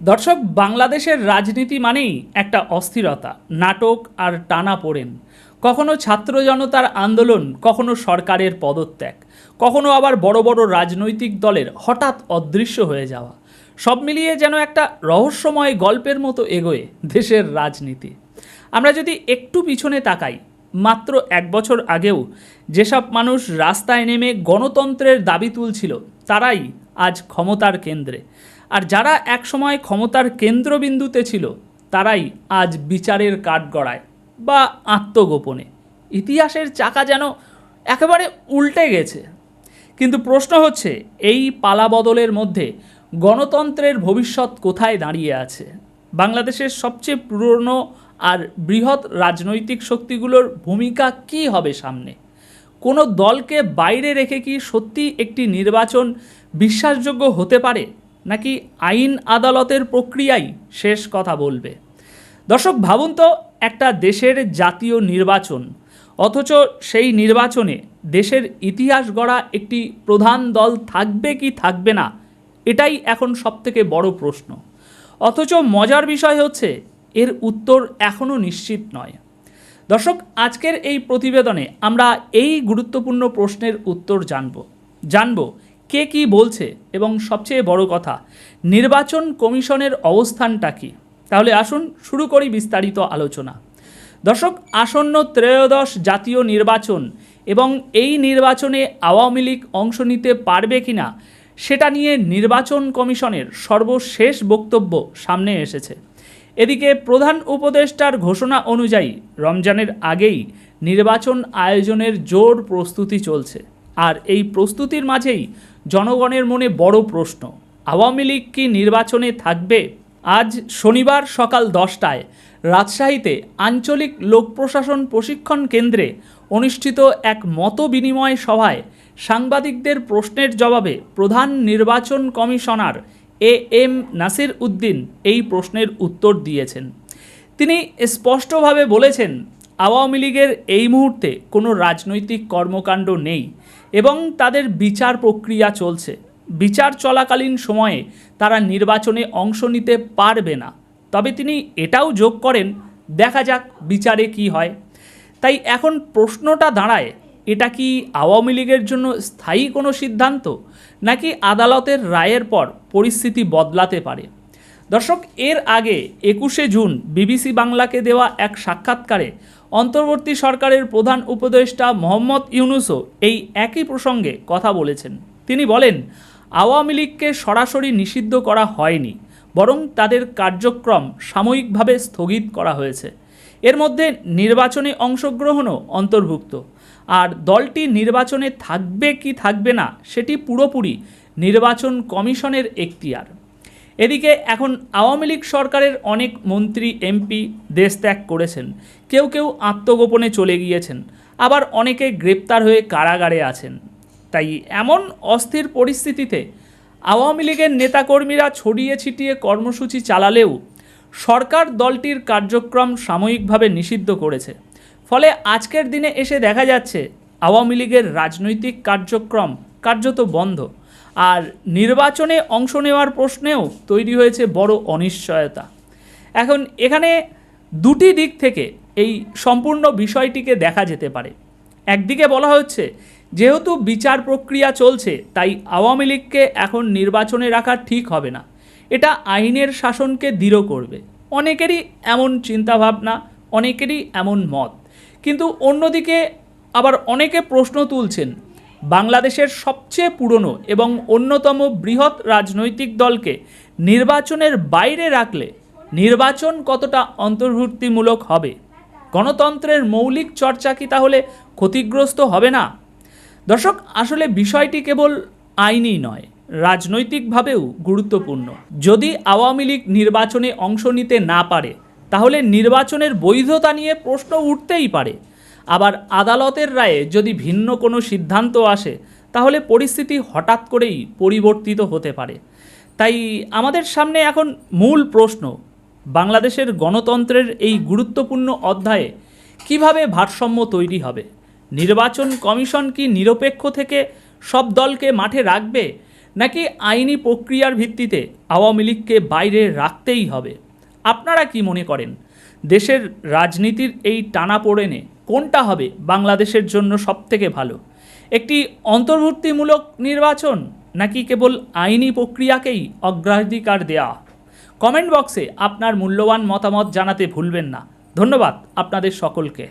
দর্শক, বাংলাদেশের রাজনীতি মানেই একটা অস্থিরতা, নাটক আর টানা পড়েন। কখনো ছাত্র জনতার আন্দোলন, কখনো সরকারের পদত্যাগ, কখনো আবার বড় বড় রাজনৈতিক দলের হঠাৎ অদৃশ্য হয়ে যাওয়া। সব মিলিয়ে যেন একটা রহস্যময় গল্পের মতো এগোয় দেশের রাজনীতি। আমরা যদি একটু পিছনে তাকাই, মাত্র এক বছর আগেও যেসব মানুষ রাস্তায় নেমে গণতন্ত্রের দাবি তুলছিল, তারাই আজ ক্ষমতার কেন্দ্রে। আর যারা একসময় ক্ষমতার কেন্দ্রবিন্দুতে ছিল, তারাই আজ বিচারের কাঠগড়ায় বা আত্মগোপনে। ইতিহাসের চাকা যেন একেবারে উল্টে গেছে। কিন্তু প্রশ্ন হচ্ছে, এই পালাবদলের মধ্যে গণতন্ত্রের ভবিষ্যৎ কোথায় দাঁড়িয়ে আছে? বাংলাদেশের সবচেয়ে পুরনো আর বৃহৎ রাজনৈতিক শক্তিগুলোর ভূমিকা কী হবে সামনে? কোনো দলকে বাইরে রেখে কি সত্যি একটি নির্বাচন বিশ্বাসযোগ্য হতে পারে? নাকি আইন আদালতের প্রক্রিয়াই শেষ কথা বলবে? দর্শক, ভাবুন তো, একটা দেশের জাতীয় নির্বাচন, অথচ সেই নির্বাচনে দেশের ইতিহাস গড়া একটি প্রধান দল থাকবে কি থাকবে না, এটাই এখন সবথেকে বড় প্রশ্ন। অথচ মজার বিষয় হচ্ছে, এর উত্তর এখনও নিশ্চিত নয়। দর্শক, আজকের এই প্রতিবেদনে আমরা এই গুরুত্বপূর্ণ প্রশ্নের উত্তর জানব। জানব কে কি বলছে এবং সবচেয়ে বড় কথা, নির্বাচন কমিশনের অবস্থানটা কী? তাহলে আসুন শুরু করি বিস্তারিত আলোচনা। দর্শক, আসন্ন ত্রয়োদশ জাতীয় নির্বাচন এবং এই নির্বাচনে আওয়ামী লীগ অংশ নিতে পারবে কিনা, সেটা নিয়ে নির্বাচন কমিশনের সর্বশেষ বক্তব্য সামনে এসেছে। এদিকে প্রধান উপদেষ্টার ঘোষণা অনুযায়ী রমজানের আগেই নির্বাচন আয়োজনের জোর প্রস্তুতি চলছে। আর এই প্রস্তুতির মাঝেই জনগণের মনে বড় প্রশ্ন, আওয়ামী লীগ কি নির্বাচনে থাকবে? আজ শনিবার সকাল দশটায় রাজশাহীতে আঞ্চলিক লোক প্রশাসন প্রশিক্ষণ কেন্দ্রে অনুষ্ঠিত এক মত বিনিময় সভায় সাংবাদিকদের প্রশ্নের জবাবে প্রধান নির্বাচন commissioner A M Nasir Uddin এই প্রশ্নের উত্তর দিয়েছেন। তিনি স্পষ্টভাবে বলেছেন আওয়ামী লীগের এই মুহূর্তে কোনো রাজনৈতিক কর্মকাণ্ড নেই এবং তাদের বিচার প্রক্রিয়া চলছে। বিচার চলাকালীন সময়ে তারা নির্বাচনে অংশ নিতে পারবে না। তবে তিনি এটাও যোগ করেন, দেখা যাক বিচারে কি হয়। তাই এখন প্রশ্নটা দাঁড়ায়, এটা কি আওয়ামী লীগের জন্য স্থায়ী কোনো সিদ্ধান্ত নাকি আদালতের রায়ের পর পরিস্থিতি বদলাতে পারে? দর্শক, এর আগে একুশে জুন বিবিসি বাংলাকে দেওয়া এক সাক্ষাৎকারে অন্তর্বর্তী সরকারের প্রধান উপদেষ্টা মোহাম্মদ ইউনুসও এই একই প্রসঙ্গে কথা বলেছেন। তিনি বলেন, আওয়ামী লীগকে সরাসরি নিষিদ্ধ করা হয়নি, বরং তাদের কার্যক্রম সাময়িকভাবে স্থগিত করা হয়েছে। এর মধ্যে নির্বাচনে অংশগ্রহণও অন্তর্ভুক্ত। আর দলটি নির্বাচনে থাকবে কি থাকবে না, সেটি পুরোপুরি নির্বাচন কমিশনের এখতিয়ার। এদিকে এখন আওয়ামী লীগ সরকারের অনেক মন্ত্রী, এমপি দেশ ত্যাগ করেছেন। কেউ কেউ আত্মগোপনে চলে গিয়েছেন। আবার অনেকে গ্রেপ্তার হয়ে কারাগারে আছেন। তাই এমন অস্থির পরিস্থিতিতে আওয়ামী লীগের নেতাকর্মীরা ছড়িয়ে ছিটিয়ে কর্মসূচি চালালেও সরকার দলটির কার্যক্রম সাময়িকভাবে নিষিদ্ধ করেছে। ফলে আজকের দিনে এসে দেখা যাচ্ছে, আওয়ামী লীগের রাজনৈতিক কার্যক্রম কার্যত বন্ধ। আর নির্বাচনে অংশ নেওয়ার প্রশ্নেও তৈরি হয়েছে বড় অনিশ্চয়তা। এখন এখানে দুটি দিক থেকে এই সম্পূর্ণ বিষয়টিকে দেখা যেতে পারে। একদিকে বলা হচ্ছে, যেহেতু বিচার প্রক্রিয়া চলছে, তাই আওয়ামী লীগকে এখন নির্বাচনে রাখা ঠিক হবে না। এটা আইনের শাসনকে দৃঢ় করবে। অনেকেরই এমন চিন্তাভাবনা, অনেকেরই এমন মত। কিন্তু অন্যদিকে আবার অনেকে প্রশ্ন তুলছেন বাংলাদেশের সবচেয়ে পুরনো এবং অন্যতম বৃহৎ রাজনৈতিক দলকে নির্বাচনের বাইরে রাখলে নির্বাচন কতটা অন্তর্ভুক্তিমূলক হবে? গণতন্ত্রের মৌলিক চর্চা কি তাহলে ক্ষতিগ্রস্ত হবে না? দর্শক, আসলে বিষয়টি কেবল আইনই নয়, রাজনৈতিকভাবেও গুরুত্বপূর্ণ। যদি আওয়ামী লীগ নির্বাচনে অংশ নিতে না পারে, তাহলে নির্বাচনের বৈধতা নিয়ে প্রশ্ন উঠতেই পারে। আবার আদালতের রায়ে যদি ভিন্ন কোনো সিদ্ধান্ত আসে, তাহলে পরিস্থিতি হঠাৎ করেই পরিবর্তিত হতে পারে। তাই আমাদের সামনে এখন মূল প্রশ্ন, বাংলাদেশের গণতন্ত্রের এই গুরুত্বপূর্ণ অধ্যায়ে কীভাবে ভারসাম্য তৈরি হবে? নির্বাচন কমিশন কি নিরপেক্ষ থেকে সব দলকে মাঠে রাখবে, নাকি আইনি প্রক্রিয়ার ভিত্তিতে আওয়ামী লীগকে বাইরে রাখতেই হবে? আপনারা কি মনে করেন? দেশের রাজনীতির এই টানা পড়েনে কোনটা হবে বাংলাদেশের জন্য সবথেকে ভালো? একটি অন্তর্ভুক্তিমূলক নির্বাচন নাকি কেবল আইনি প্রক্রিয়াকেই অগ্রাধিকার দেয়া? কমেন্ট বক্সে আপনার মূল্যবান মতামত জানাতে ভুলবেন না। ধন্যবাদ আপনাদের সকলকে।